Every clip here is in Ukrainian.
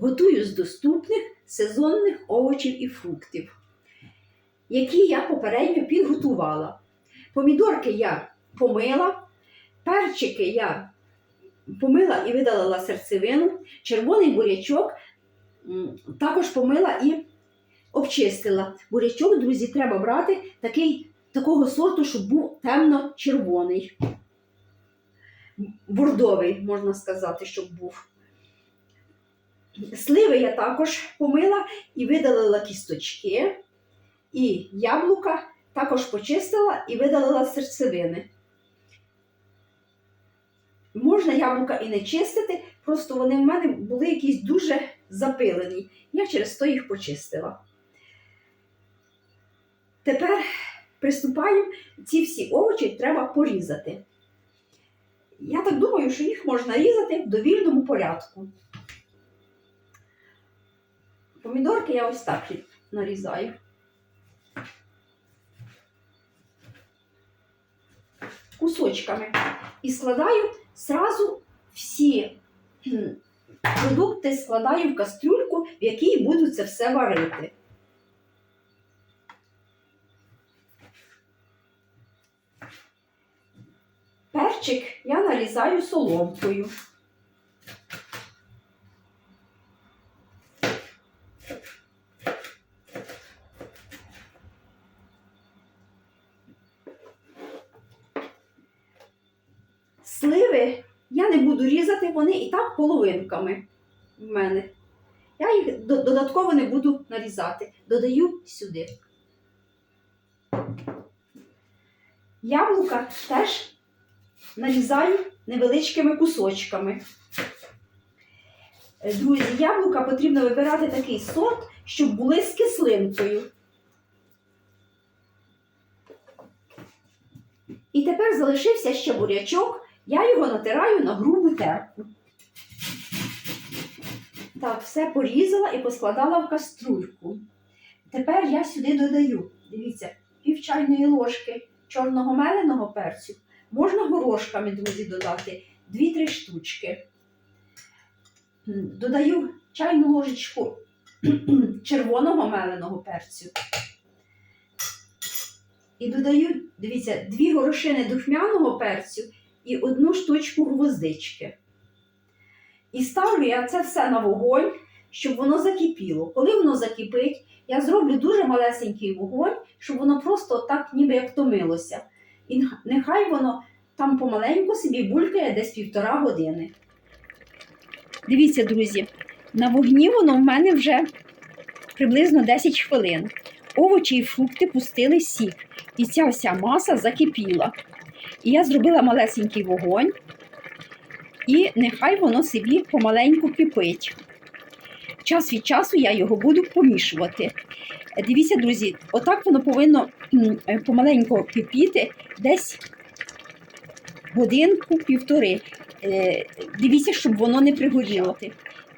Готую з доступних сезонних овочів і фруктів, які я попередньо підготувала. Помідорки я помила, перчики я помила і видалила серцевину, червоний бурячок також помила і обчистила. Бурячок, друзі, треба брати такий, такого сорту, щоб був темно-червоний. Бордовий, можна сказати, щоб був. Сливи я також помила і видалила кісточки, і яблука також почистила і видалила серцевини. Можна яблука і не чистити, просто вони в мене були якісь дуже запилені. Я через то їх почистила. Тепер приступаємо, ці всі овочі треба порізати. Я так думаю, що їх можна різати в довільному порядку. Помідорки я ось так нарізаю. Кусочками. І складаю зразу всі продукти складаю в кастрюльку, в якій буду це все варити. Перчик я нарізаю соломкою. Сливи я не буду різати, вони і так половинками в мене. Я їх додатково не буду нарізати. Додаю сюди. Яблука теж нарізаю невеличкими кусочками. Е, Друзі, яблука потрібно вибирати такий сорт, щоб були з кислинкою. І тепер залишився ще бурячок. Я його натираю на грубу терку. Так, все порізала і поскладала в каструльку. Тепер я сюди додаю, дивіться, пів чайної ложки чорного меленого перцю. Можна горошками, друзі, додати 2-3 штучки. Додаю чайну ложечку червоного меленого перцю. І додаю, дивіться, дві горошини духмяного перцю і одну штучку гвоздички. І ставлю я це все на вогонь, щоб воно закипіло. Коли воно закипить, я зроблю дуже малесенький вогонь, щоб воно просто так ніби як томилося. І нехай воно там помаленьку собі булькає десь півтора години. Дивіться, друзі, на вогні воно в мене вже приблизно 10 хвилин. Овочі і фрукти пустили сік, і ця вся маса закипіла. І я зробила малесенький вогонь, і нехай воно собі помаленьку кипить. Час від часу я його буду помішувати. Дивіться, друзі, отак воно повинно е, помаленьку кипіти десь годинку-півтори. Е, Дивіться, щоб воно не пригоріло.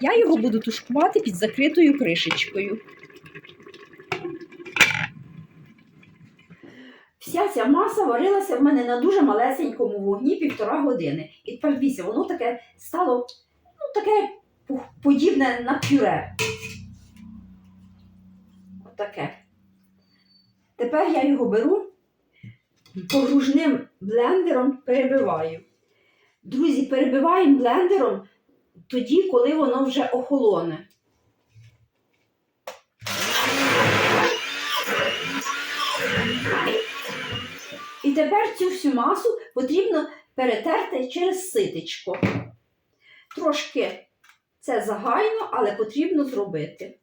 Я його буду тушкувати під закритою кришечкою. Вся ця маса варилася в мене на дуже малесенькому вогні півтора години. І тепер дивіться, воно таке стало ну, таке подібне на пюре. Отаке. Тепер я його беру погружним блендером перебиваю. Друзі, перебиваємо блендером тоді, коли воно вже охолоне. І тепер цю всю масу потрібно перетерти через ситечко. Трошки це загайно, але потрібно зробити.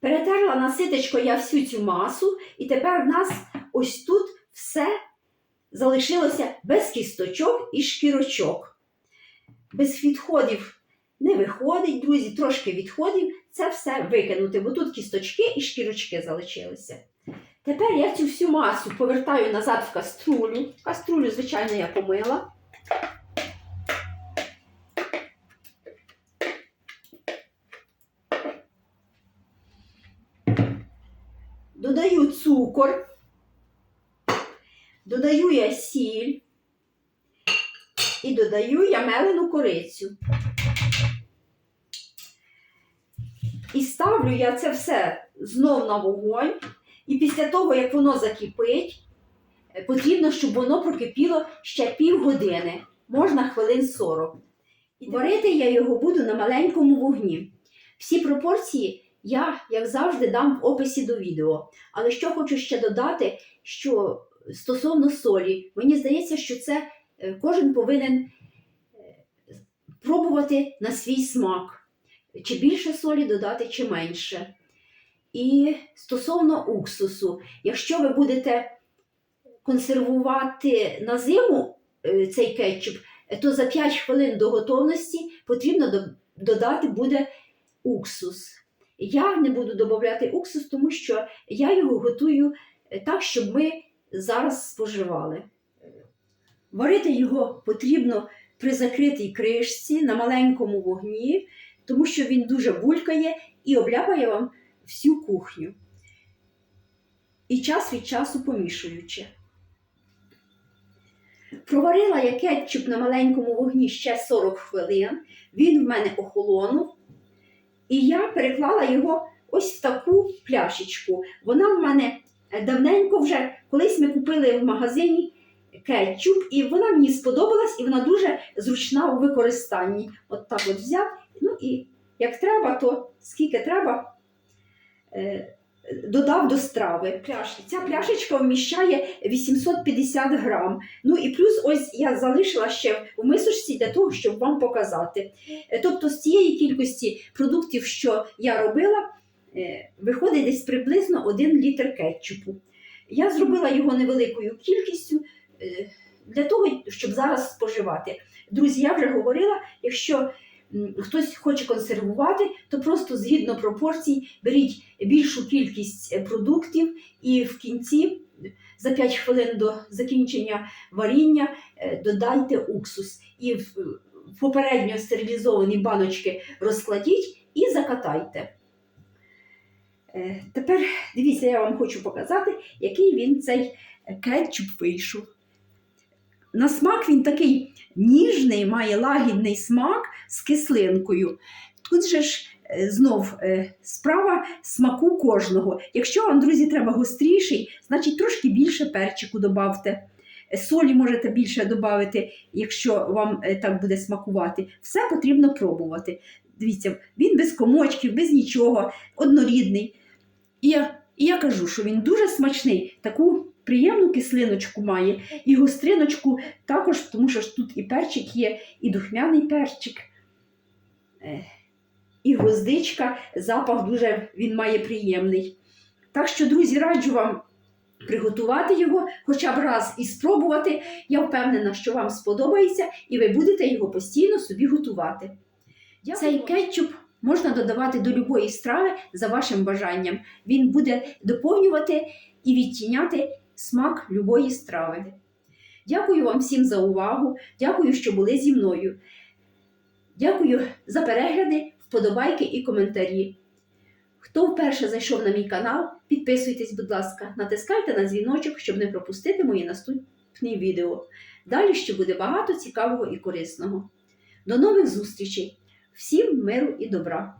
Перетерла на ситечко я всю цю масу, і тепер в нас ось тут все залишилося без кісточок і шкірочок. Без відходів не виходить, друзі, трошки відходів, це все викинути, бо тут кісточки і шкірочки залишилися. Тепер я цю всю масу повертаю назад в каструлю. Каструлю, звичайно, я помила. Додаю цукор, додаю я сіль і додаю я мелену корицю. І ставлю я це все знов на вогонь. І після того, як воно закипить, е, потрібно, щоб воно прокипіло ще півгодини, можна хвилин 40. І варити я його буду на маленькому вогні. Всі пропорції я, як завжди, дам в описі до відео. Але що хочу ще додати, що стосовно солі, мені здається, що це е, кожен повинен е, пробувати на свій смак. Чи більше солі додати, чи менше. І стосовно уксусу, якщо ви будете консервувати на зиму е, цей кетчуп, то за 5 хвилин до готовності потрібно додати буде уксус. Я не буду додати уксус, тому що я його готую е, так, щоб ми зараз споживали. Варити його потрібно при закритій кришці на маленькому вогні, тому що він дуже булькає і обляпає вам всю кухню. І час від часу помішуючи. Проварила я кетчуп на маленькому вогні ще 40 хвилин. Він в мене охолонув. І я переклала його ось в таку пляшечку. Вона в мене давненько вже, колись ми купили в магазині кетчуп, і вона мені сподобалась, і вона дуже зручна у використанні. От так от взяв. Ну і як треба, то скільки треба, е, додав до страви. Пляшки. Ця пляшечка вміщає 850 грам. Ну і плюс ось я залишила ще в мисочці для того, щоб вам показати. Е, Тобто з цієї кількості продуктів, що я робила, е, виходить десь приблизно 1 літр кетчупу. Я зробила його невеликою кількістю для того, щоб зараз споживати. Друзі, я вже говорила, якщо хтось хоче консервувати, то просто згідно пропорцій беріть більшу кількість е, продуктів і в кінці, за 5 хвилин до закінчення варіння, е, додайте уксус. І в попередньо стерилізовані баночки розкладіть і закатайте. Е, Тепер дивіться, я вам хочу показати, який він цей кетчуп вийшов. На смак він такий ніжний, має лагідний смак з кислинкою. Тут же ж е, знов е, справа смаку кожного. Якщо вам, друзі, треба гостріший, значить трошки більше перчику додавте. Солі можете більше додати, якщо вам е, так буде смакувати. Все потрібно пробувати. Дивіться, він без комочків, без нічого, однорідний. І я, і я кажу, що він дуже смачний, таку приємну кислиночку має, і гостриночку також, тому що ж тут і перчик є, і духмяний перчик, і гвоздичка, запах дуже він має приємний. Так що, друзі, раджу вам приготувати його хоча б раз і спробувати. Я впевнена, що вам сподобається, і ви будете його постійно собі готувати. Цей кетчуп можна додавати до любої страви за вашим бажанням. Він буде доповнювати і відтіняти смак любої страви. Дякую вам всім за увагу. Дякую, що були зі мною. Дякую за перегляди, вподобайки і коментарі. Хто вперше зайшов на мій канал, підписуйтесь, будь ласка, натискайте на дзвіночок, щоб не пропустити мої наступні відео. Далі ще буде багато цікавого і корисного. До нових зустрічей! Всім миру і добра!